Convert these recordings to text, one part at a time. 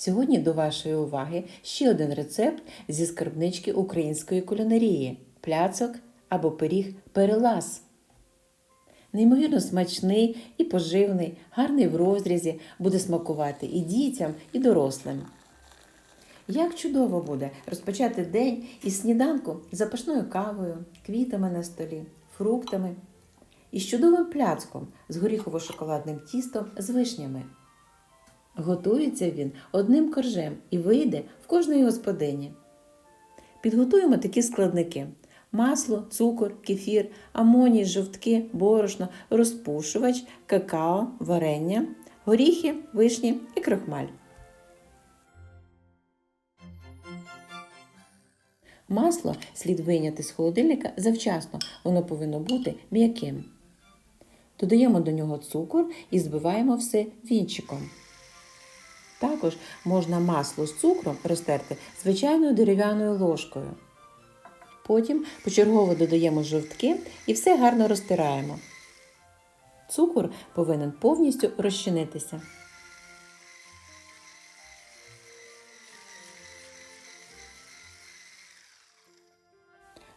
Сьогодні до вашої уваги ще один рецепт зі скарбнички української кулінарії пляцок або пиріг перелаз. Неймовірно смачний і поживний, гарний в розрізі, буде смакувати і дітям, і дорослим. Як чудово буде розпочати день із сніданку з запашною кавою, квітами на столі, фруктами і з чудовим пляцком з горіхово-шоколадним тістом з вишнями. Готується він одним коржем і вийде в кожної господині. Підготуємо такі складники: масло, цукор, кефір, амоній, жовтки, борошно, розпушувач, какао, варення, горіхи, вишні і крохмаль. Масло слід вийняти з холодильника завчасно, воно повинно бути м'яким. Додаємо до нього цукор і збиваємо все вінчиком. Також можна масло з цукром розтерти звичайною дерев'яною ложкою. Потім почергово додаємо жовтки і все гарно розтираємо. Цукор повинен повністю розчинитися.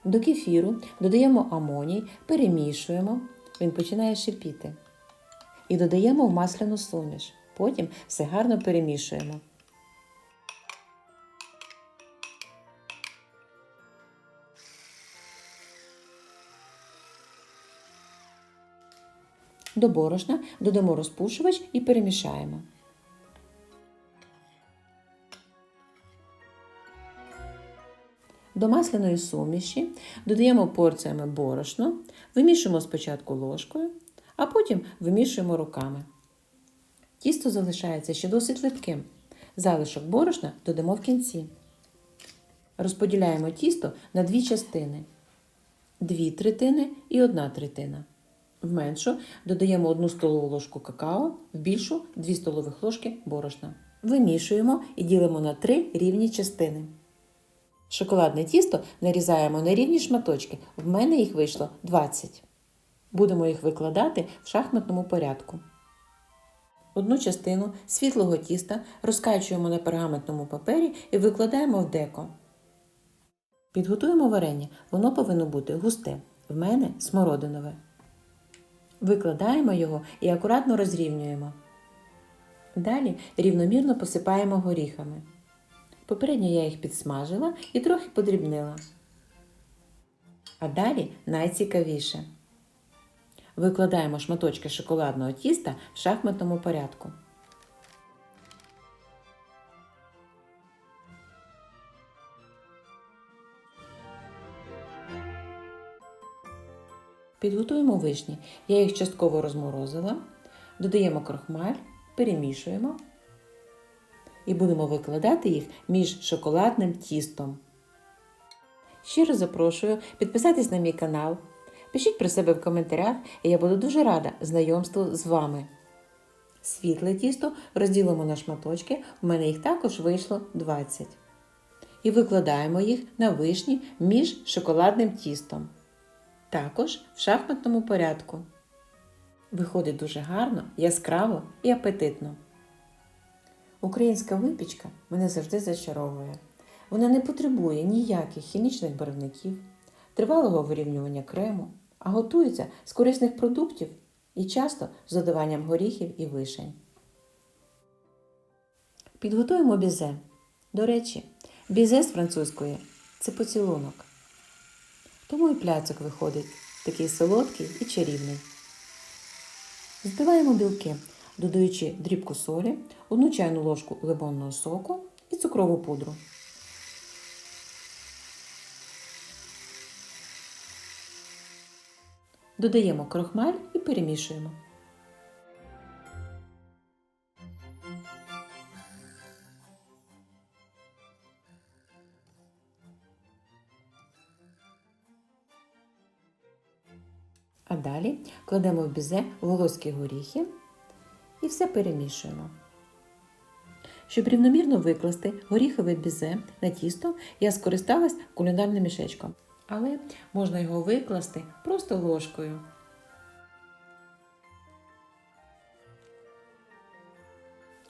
До кефіру додаємо амоній, перемішуємо, він починає шипіти. І додаємо в масляну суміш. Потім все гарно перемішуємо. До борошна додамо розпушувач і перемішаємо. До масляної суміші додаємо порціями борошно, вимішуємо спочатку ложкою, а потім вимішуємо руками. Тісто залишається ще досить липким. Залишок борошна додамо в кінці. Розподіляємо тісто на дві частини: дві третини і одна третина. В меншу додаємо 1 столову ложку какао, в більшу 2 столових ложки борошна. Вимішуємо і ділимо на три рівні частини. Шоколадне тісто нарізаємо на рівні шматочки. В мене їх вийшло 20. Будемо їх викладати в шахматному порядку. Одну частину світлого тіста розкачуємо на пергаментному папері і викладаємо в деко. Підготуємо варення. Воно повинно бути густе. В мене смородинове. Викладаємо його і акуратно розрівнюємо. Далі рівномірно посипаємо горіхами. Попередньо я їх підсмажила і трохи подрібнила. А далі найцікавіше. Викладаємо шматочки шоколадного тіста в шахматному порядку. Підготуємо вишні. Я їх частково розморозила. Додаємо крохмаль, перемішуємо і будемо викладати їх між шоколадним тістом. Щиро запрошую підписатись на мій канал. Пишіть про себе в коментарях, і я буду дуже рада знайомству з вами. Світле тісто розділимо на шматочки, в мене їх також вийшло 20. І викладаємо їх на вишні між шоколадним тістом. Також в шахматному порядку. Виходить дуже гарно, яскраво і апетитно. Українська випічка мене завжди зачаровує. Вона не потребує ніяких хімічних барвників, тривалого вирівнювання крему, а готується з корисних продуктів і часто з додаванням горіхів і вишень. Підготуємо бізе. До речі, бізе з французької це поцілунок. Тому і пляцок виходить такий солодкий і чарівний. Збиваємо білки, додаючи дрібку солі, одну чайну ложку лимонного соку і цукрову пудру. Додаємо крохмаль і перемішуємо. А далі кладемо в бізе волоські горіхи і все перемішуємо. Щоб рівномірно викласти горіхове бізе на тісто, я скористалась кулінарним мішечком. Але можна його викласти просто ложкою.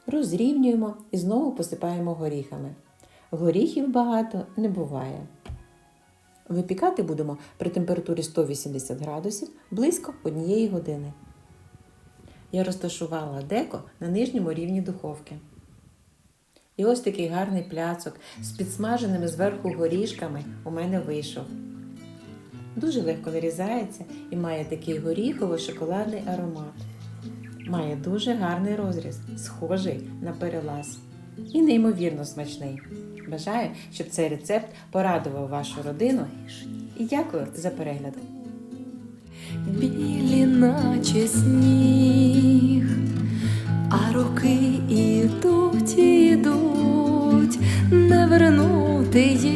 Розрівнюємо і знову посипаємо горіхами. Горіхів багато не буває. Випікати будемо при температурі 180 градусів близько однієї години. Я розташувала деко на нижньому рівні духовки. І ось такий гарний пляцок з підсмаженими зверху горішками у мене вийшов. Дуже легко нарізається і має такий горіхово-шоколадний аромат. Має дуже гарний розріз, схожий на перелаз. І неймовірно смачний. Бажаю, щоб цей рецепт порадував вашу родину. І дякую за перегляд. білі, наче сніг, а роки ідуть, ідуть, не вернути їх.